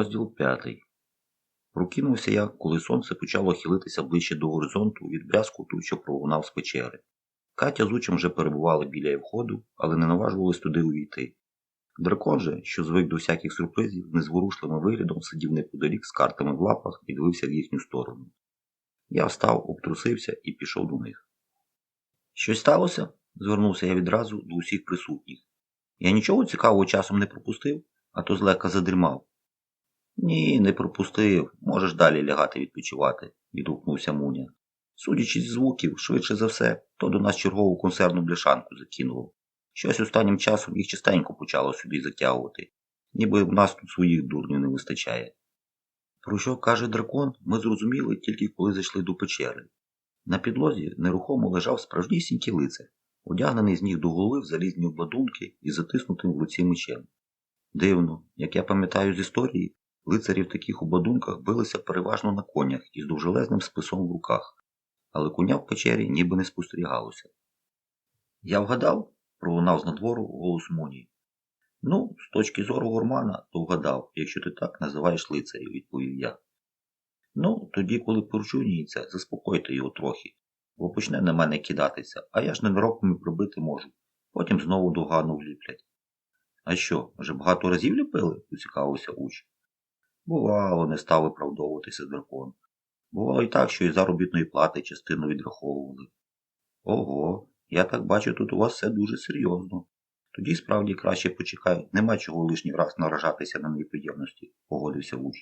Розділ п'ятий. Прокинувся я, коли сонце почало хилитися ближче до горизонту від брязкоту, що пролунав з печери. Катя з учем вже перебували біля входу, але не наважувались туди увійти. Дракон же, що звик до всяких сюрпризів, незворушливим виглядом сидів неподалік з картами в лапах і дивився в їхню сторону. Я встав, обтрусився і пішов до них. Щось сталося? звернувся я відразу до усіх присутніх. Я нічого цікавого часом не пропустив, а то злегка задрімав. Ні, не пропустив. Можеш далі лягати відпочивати, відгукнувся Муня. Судячи з звуків, швидше за все, то до нас чергову консервну бляшанку закинуло. Щось останнім часом їх частенько почало сюди затягувати, ніби в нас тут своїх дурнів не вистачає. Про що каже дракон, ми зрозуміли тільки коли зайшли до печери. На підлозі нерухомо лежав справжнісінький лицар, одягнений з ніг до голови в залізні обладунки і затиснутим в руці мечем. Дивно, як я пам'ятаю з історії, лицарі в таких обладунках билися переважно на конях із довжелезним списом в руках, але коня в печері ніби не спостерігалося. Я вгадав, пролунав з надвору голос Мунії. Ну, з точки зору гурмана, то вгадав, якщо ти так називаєш лицарів, відповів я. Ну, тоді, коли порчуніється, заспокойте його трохи, бо почне на мене кидатися, а я ж ненароком і пробити можу. Потім знову догану вліплять. А що, вже багато разів ліпили? поцікавився уч. Бувало, не став виправдовуватися дракон. Бувало і так, що і заробітної плати частину відраховували. Ого, я так бачу, тут у вас все дуже серйозно. Тоді справді краще почекай, нема чого лишній раз наражатися на неприємності, погодився уч.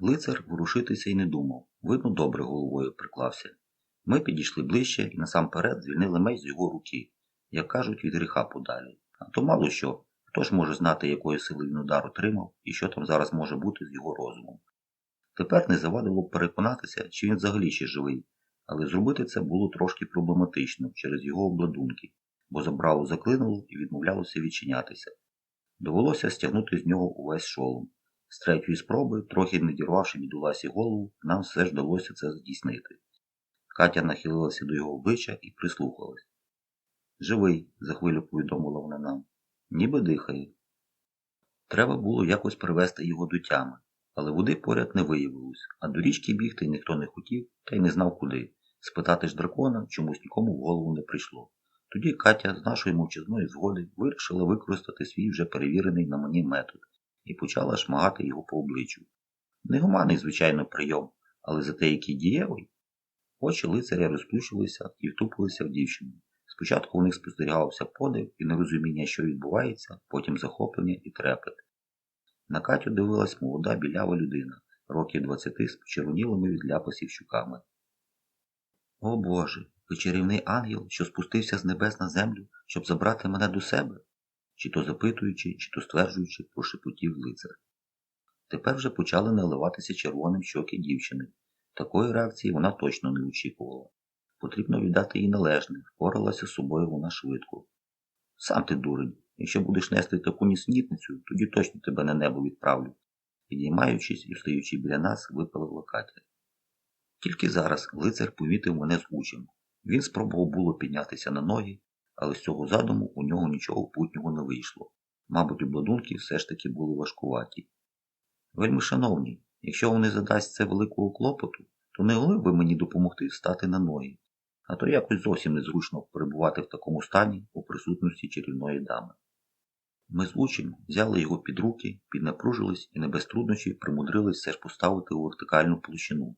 Лицар ворушитися й не думав, видно, добре головою приклався. Ми підійшли ближче і насамперед звільнили меч з його руки, як кажуть, від гріха подалі. А то мало що, хто ж може знати, якої сили він удар отримав і що там зараз може бути з його розумом. Тепер не завадило б переконатися, чи він взагалі ще живий, але зробити це було трошки проблематично через його обладунки, бо забрало заклинуло і відмовлялося відчинятися. Довелося стягнути з нього увесь шолом. З третьої спроби, трохи не дірвавши бідуласі голову, нам все ж вдалося це здійснити. Катя нахилилася до його обличчя і прислухалась. Живий, за хвилю повідомила вона нам, ніби дихає. Треба було якось привести його до тями, але води поряд не виявилось, а до річки бігти ніхто не хотів та й не знав куди. Спитати ж дракона чомусь нікому в голову не прийшло. Тоді Катя з нашої мовчазної згоди вирішила використати свій вже перевірений на мені метод і почала шмагати його по обличчю. Негуманний, звичайно, прийом, але за те, який дієвий. Очі лицаря розплющилися і втупилися в дівчину. Спочатку у них спостерігався подив і нерозуміння, що відбувається, потім захоплення і трепет. На Катю дивилась молода білява людина, років двадцяти з почервонілими від ляпасів щуками. О Боже, ви чарівний ангел, що спустився з небес на землю, щоб забрати мене до себе, чи то запитуючи, чи то стверджуючи, прошепотів лицар. Тепер вже почали наливатися червоним щоки дівчини. Такої реакції вона точно не очікувала. Потрібно віддати їй належне, впоралася з собою вона швидко. Сам ти дурень, якщо будеш нести таку ніснітницю, тоді точно тебе на небо відправлю. Підіймаючись і встаючи біля нас, випалила Катя. Тільки зараз лицар помітив мене з учем. Він спробував було піднятися на ноги, але з цього задуму у нього нічого путнього не вийшло. Мабуть, обладунки все ж таки були важкуваті. Вельми шановні, якщо не задасть це великого клопоту, то не могли ви мені допомогти встати на ноги, а то якось зовсім незручно перебувати в такому стані у присутності чарівної дами. Ми з учень взяли його під руки, піднапружились і не без труднощів примудрились все ж поставити у вертикальну площину.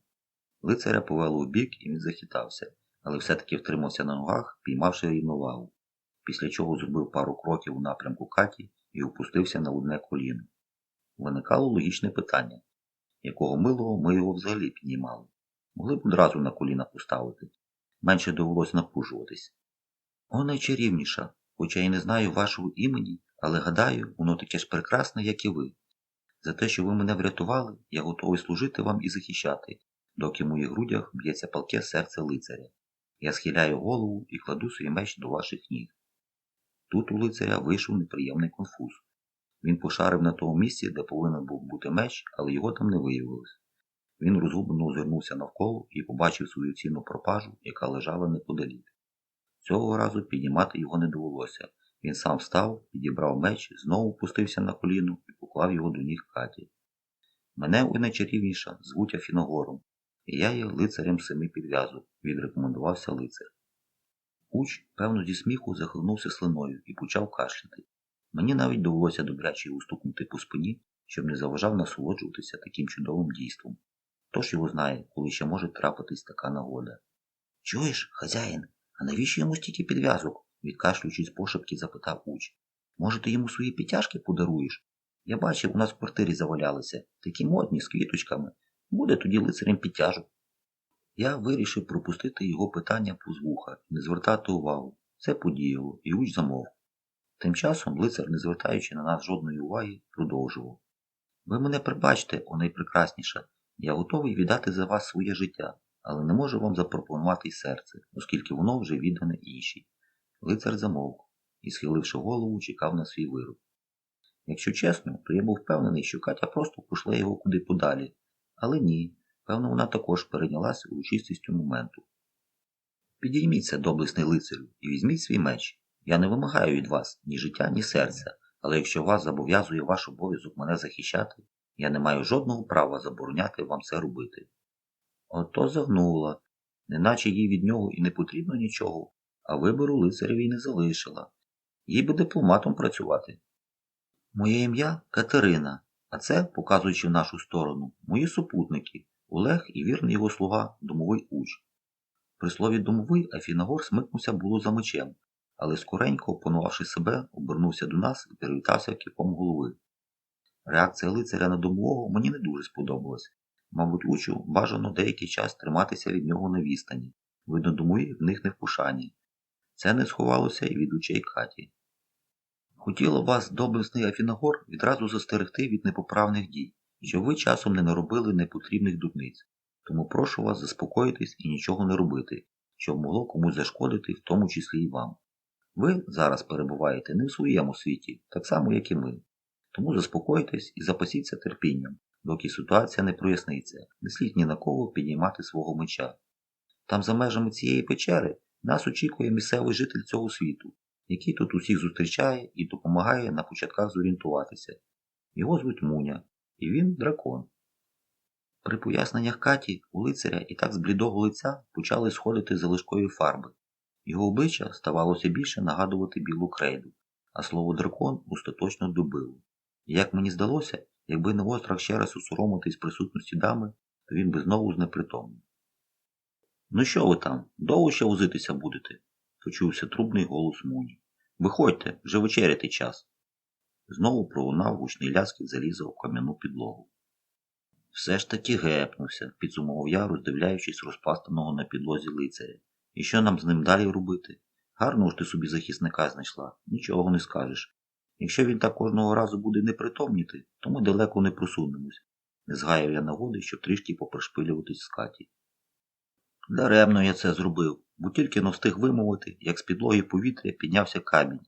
Лицаря повело в бік і він захитався, але все-таки втримався на ногах, піймавши рівновагу, після чого зробив пару кроків у напрямку Каті і опустився на одне коліно. Виникало логічне питання, якого милого ми його взагалі піднімали. Могли б одразу на коліна поставити. Менше довелося напружуватись. О, найчарівніша, хоча я не знаю вашого імені, але гадаю, воно таке ж прекрасне, як і ви. За те, що ви мене врятували, я готовий служити вам і захищати, доки в моїх грудях б'ється палке серце лицаря. Я схиляю голову і кладу свій меч до ваших ніг. Тут у лицаря вийшов неприємний конфуз. Він пошарив на тому місці, де повинен був бути меч, але його там не виявилось. Він розгублено озирнувся навколо і побачив свою цінну пропажу, яка лежала неподалік. Цього разу піднімати його не довелося. Він сам встав, підібрав меч, знову пустився на коліно і поклав його до ніг Каті. Мене у найчарівніша звуть Афіногором, і я є лицарем семи підв'язок, відрекомендувався лицар. Уч, певно, зі сміху захлинувся слиною і почав кашляти. Мені навіть довелося добряче його стукнути по спині, щоб не заважав насолоджуватися таким чудовим дійством. Хто ж його знає, коли ще може трапитись така нагода. Чуєш, хазяїн, а навіщо йому стільки підв'язок? відкашлюючись пошепки, запитав уч. Може, ти йому свої підтяжки подаруєш? Я бачив, у нас в квартирі завалялися, такі модні з квіточками. Буде тоді лицарем підтяжок. Я вирішив пропустити його питання повз вуха не звертати увагу. Це подіяло, і уч замовк. Тим часом лицар, не звертаючи на нас жодної уваги, продовжував. Ви мене прибачте, о найпрекрасніша, я готовий віддати за вас своє життя, але не можу вам запропонувати й серце, оскільки воно вже віддане іншій. Лицар замовк і, схиливши голову, чекав на свій вирок. Якщо чесно, то я був впевнений, що Катя просто пошле його куди подалі. Але ні, певно, вона також перейнялася урочистістю моменту. Підійміться, доблесний лицарю, і візьміть свій меч. Я не вимагаю від вас ні життя, ні серця, але якщо вас зобов'язує ваш обов'язок мене захищати, я не маю жодного права забороняти вам це робити. Ото загнула, неначе їй від нього і не потрібно нічого, а вибору лицареві не залишила. Їй би дипломатом працювати. Моє ім'я Катерина, а це, показуючи в нашу сторону, мої супутники Олег і вірний його слуга домовий уч. При слові домовий Афінагор смикнувся було за мечем, але скоренько, опанувавши себе, обернувся до нас і привітався кіпом голови. Реакція лицаря на домового мені не дуже сподобалась. Мабуть, учу бажано деякий час триматися від нього на відстані. Видно, домові в них не в пушанні. Це не сховалося і від очей Каті. Хотіло вас, доблесний Афінагор, відразу застерегти від непоправних дій, щоб ви часом не наробили непотрібних дурниць. Тому прошу вас заспокоїтись і нічого не робити, щоб могло комусь зашкодити, в тому числі і вам. Ви зараз перебуваєте не в своєму світі, так само, як і ми. Тому заспокойтесь і запасіться терпінням, доки ситуація не проясниться, не слід ні на кого підіймати свого меча. Там за межами цієї печери нас очікує місцевий житель цього світу, який тут усіх зустрічає і допомагає на початках зорієнтуватися. Його звуть Муня, і він дракон. При поясненнях Каті у лицаря і так з блідого лиця почали сходити залишкові фарби. Його обличчя ставалося більше нагадувати білу крейду, а слово дракон остаточно добило. Як мені здалося, якби не острах ще раз усоромитись присутності дами, то він би знову знепритомнів. Ну що ви там, довго ще возитися будете? почувся трубний голос Муні. Виходьте, вже вечеряти час. Знову пролунав гучний ляскіт заліза у кам'яну підлогу. Все ж таки гепнувся, підсумував я, роздивляючись розпастаного на підлозі лицаря. І що нам з ним далі робити? Гарно ж ти собі захисника знайшла, нічого не скажеш. Якщо він так кожного разу буде непритомніти, то ми далеко не просунемось. Не згаяв я нагоди, щоб трішки попрошпилюватись з Каті. Даремно я це зробив, бо тільки но встиг вимовити, як з підлоги повітря піднявся камінь.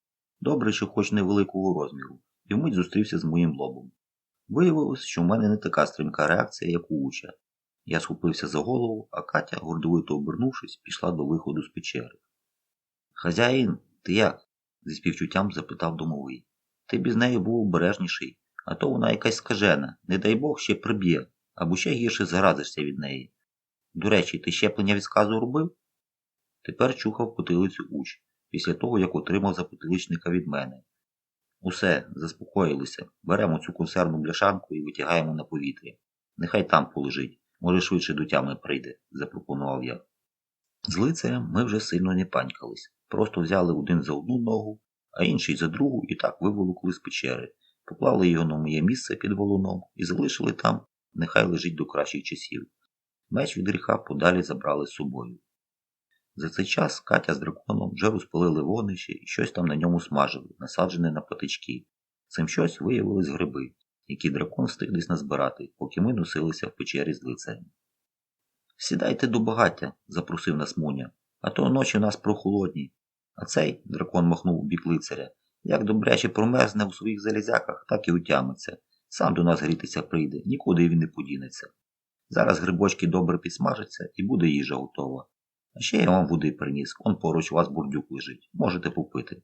Добре, що хоч невеликого розміру, і вмить зустрівся з моїм лобом. Виявилось, що в мене не така стрімка реакція, як у уча. Я схопився за голову, а Катя, гордовито обернувшись, пішла до виходу з печери. Хазяїн, ти як? зі співчуттям запитав домовий. Ти б із нею був обережніший, а то вона якась скажена, не дай Бог ще приб'є, або ще гірше заразишся від неї. До речі, ти щеплення від сказу робив? Тепер чухав потилицю уч, після того, як отримав запотиличника від мене. Усе, заспокоїлися, беремо цю консервну бляшанку і витягаємо на повітря. Нехай там полежить, може швидше до тями прийде, запропонував я. З лицарем ми вже сильно не панькались, просто взяли один за одну ногу, а інший за другу і так виволокли з печери, поклали його на моє місце під волоном і залишили там, нехай лежить до кращих часів. Меч від гріха подалі забрали з собою. За цей час Катя з драконом вже розпалили вогнище і щось там на ньому смажили, насаджене на патички. Цим щось виявились гриби, які дракон встиг десь назбирати, поки ми носилися в печері з лицем. Сідайте до багаття, запросив нас Муня, а то ночі в нас прохолодні. А цей, дракон махнув у бік лицаря, як добряче промерзне у своїх залізяках, так і утямиться. Сам до нас грітися прийде, нікуди він не подінеться. Зараз грибочки добре підсмажаться і буде їжа готова. А ще я вам води приніс, он поруч у вас бурдюк лежить. Можете попити.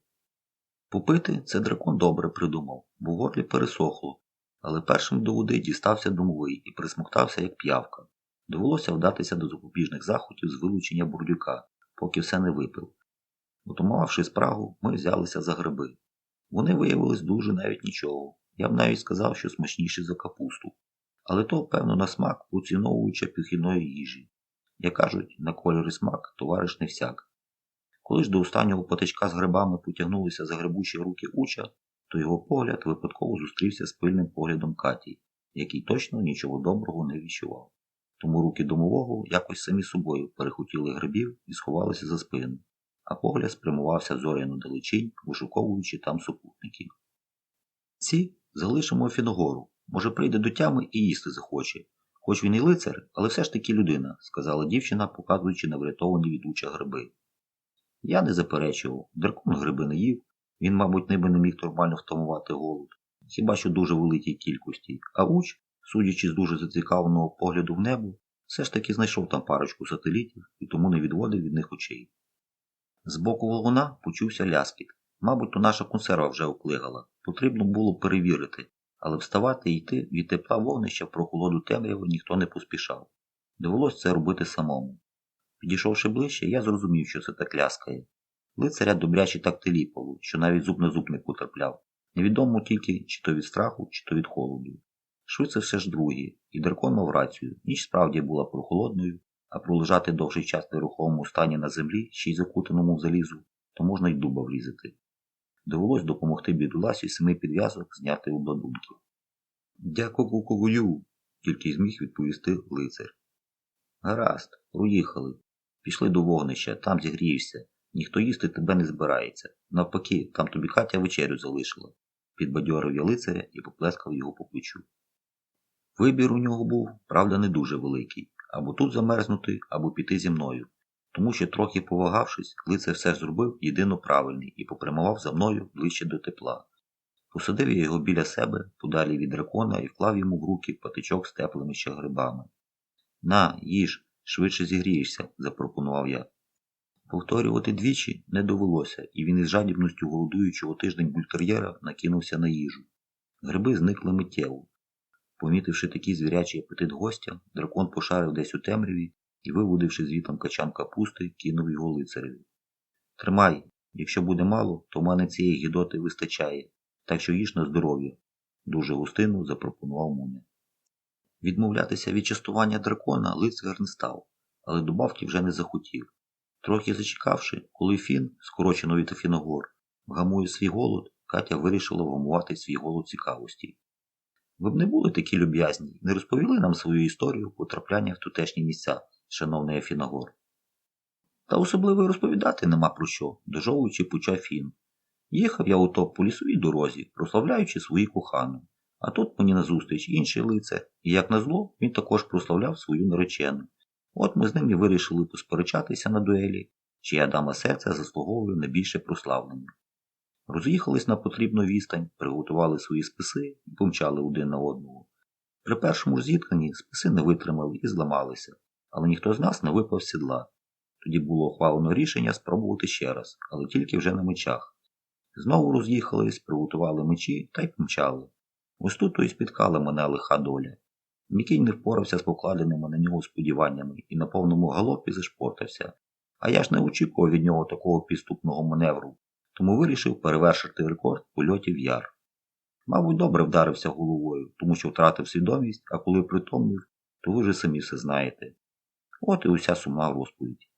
Попити це дракон добре придумав, бо в горлі пересохло, Але першим до води дістався домовий і присмоктався, як п'явка. Довелося вдатися до запобіжних заходів з вилучення бурдюка, поки все не випив. Утумувавши спрагу, ми взялися за гриби. Вони виявились дуже навіть нічого. Я б навіть сказав, що смачніші за капусту. Але то, певно, на смак, поціновуючи піхідної їжі. Як кажуть, на кольори смак товариш не всяк. Коли ж до останнього потичка з грибами потягнулися за грибучі руки уча, то його погляд випадково зустрівся з пильним поглядом Каті, який точно нічого доброго не відчував. Тому руки домового якось самі собою перехотіли грибів і сховалися за спину, а погляд спрямувався зоряну далечінь, вишуковуючи там супутників. Ці залишимо Фіногору, може прийде до тями і їсти захоче. Хоч він і лицар, але все ж таки людина, сказала дівчина, показуючи на врятовані від гриби. Я не заперечував, Деркун гриби не їв, він, мабуть, ніби не міг нормально втамувати голод, хіба що дуже великій кількості, а уч, судячи з дуже зацікавленого погляду в небо, все ж таки знайшов там парочку сателітів і тому не відводив від них очей. З боку вагона почувся ляскіт. Мабуть, то наша консерва вже оклигала. Потрібно було перевірити, але вставати і йти від тепла вогнища в прохолоду темряви ніхто не поспішав. Довелося це робити самому. Підійшовши ближче, я зрозумів, що це так ляскає. Лицаря добряче так теліпало, що навіть зуб на зуб не потрапляв. Невідомо тільки, чи то від страху, чи то від холоду. Швидше все ж другі, і Деркон мав рацію. Ніч справді була прохолодною, а пролежати довший час в нерухомому стані на землі, ще й закутаному в залізу, то можна й дуба влізати. Довелось допомогти бідуласі семи підв'язок зняти обладунки. Дяко куковую, тільки зміг відповісти лицар. Гаразд, уїхали. Пішли до вогнища, там зігрієшся. Ніхто їсти тебе не збирається. Навпаки, там тобі Катя вечерю залишила. Підбадьорив я лицаря і поплескав його по плечу. Вибір у нього був, правда, не дуже великий або тут замерзнути, або піти зі мною. Тому що, трохи повагавшись, лицар все зробив єдино правильний і попрямував за мною ближче до тепла. Посадив я його біля себе, подалі від дракона, і вклав йому в руки патичок з теплими ще грибами. На, їж, швидше зігрієшся, запропонував я. Повторювати двічі не довелося, і він із жадібністю голодуючого тиждень булькар'єра накинувся на їжу. Гриби зникли миттєво. Помітивши такий звірячий апетит гостя, дракон пошарив десь у темряві і, виводивши звітом качан капусти, кинув його лицареві. Тримай, якщо буде мало, то в мене цієї гідоти вистачає, так що їж на здоров'я, дуже густину запропонував Муня. Відмовлятися від частування дракона лицар не став, але до бавки вже не захотів. Трохи зачекавши, коли Фін, скорочено від Фіногор, вгамує свій голод, Катя вирішила вгамувати свій голод цікавості. Ви б не були такі люб'язні, не розповіли нам свою історію потрапляння в тутешні місця, шановний Афіногор. Та особливо й розповідати нема про що, дожовуючи почав Фін. Їхав я ото по лісовій дорозі, прославляючи свою кохану. А тут мені назустріч інший лицар, і як назло, він також прославляв свою наречену. От ми з ним і вирішили посперечатися на дуелі, чия дама серця заслуговує на більше прославлення. Роз'їхались на потрібну відстань, приготували свої списи і помчали один на одного. При першому ж зіткненні списи не витримали і зламалися, але ніхто з нас не випав з сідла. Тоді було ухвалено рішення спробувати ще раз, але тільки вже на мечах. Знову роз'їхались, приготували мечі та й помчали. Ось тут й спіткала мене лиха доля. Мікінь не впорався з покладеними на нього сподіваннями і на повному галопі зашпортався. А я ж не очікував від нього такого підступного маневру, тому вирішив перевершити рекорд польотів яр. Мабуть, добре вдарився головою, тому що втратив свідомість, а коли притомнів, то ви вже самі все знаєте. От і уся сумна розповідь.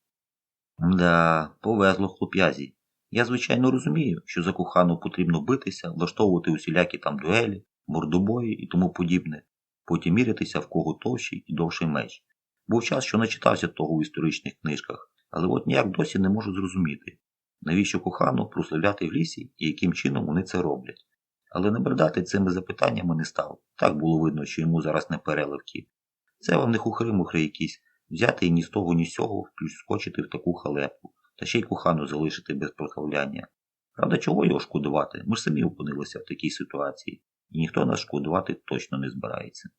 Да, повезло хлоп'язі. Я, звичайно, розумію, що за кохану потрібно битися, влаштовувати усілякі там дуелі, мордобої і тому подібне, потім мірятися в кого товщий і довший меч. Був час, що начитався того в історичних книжках, але от ніяк досі не можу зрозуміти, навіщо кохану прославляти в лісі і яким чином вони це роблять. Але не бредати цими запитаннями не став. Так було видно, що йому зараз не переливки. Це вам не хухри-мухри якісь, взяти і ні з того, ні з сього вскочити в таку халепу, та ще й кохану залишити без прославляння. Правда, чого його шкодувати? Ми ж самі опинилися в такій ситуації, і ніхто нас шкодувати точно не збирається.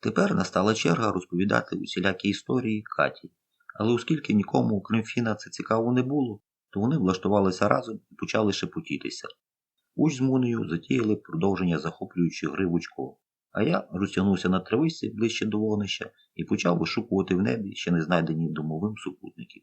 Тепер настала черга розповідати усілякі історії Каті, але оскільки нікому, окрім Фіна, це цікаво не було, то вони влаштувалися разом і почали шепотітися. Уч з Мунею затіяли продовження захоплюючи гри в очко, а я розтягнувся на трависі ближче до вогнища і почав вишукувати в небі ще не знайдені домовим супутників.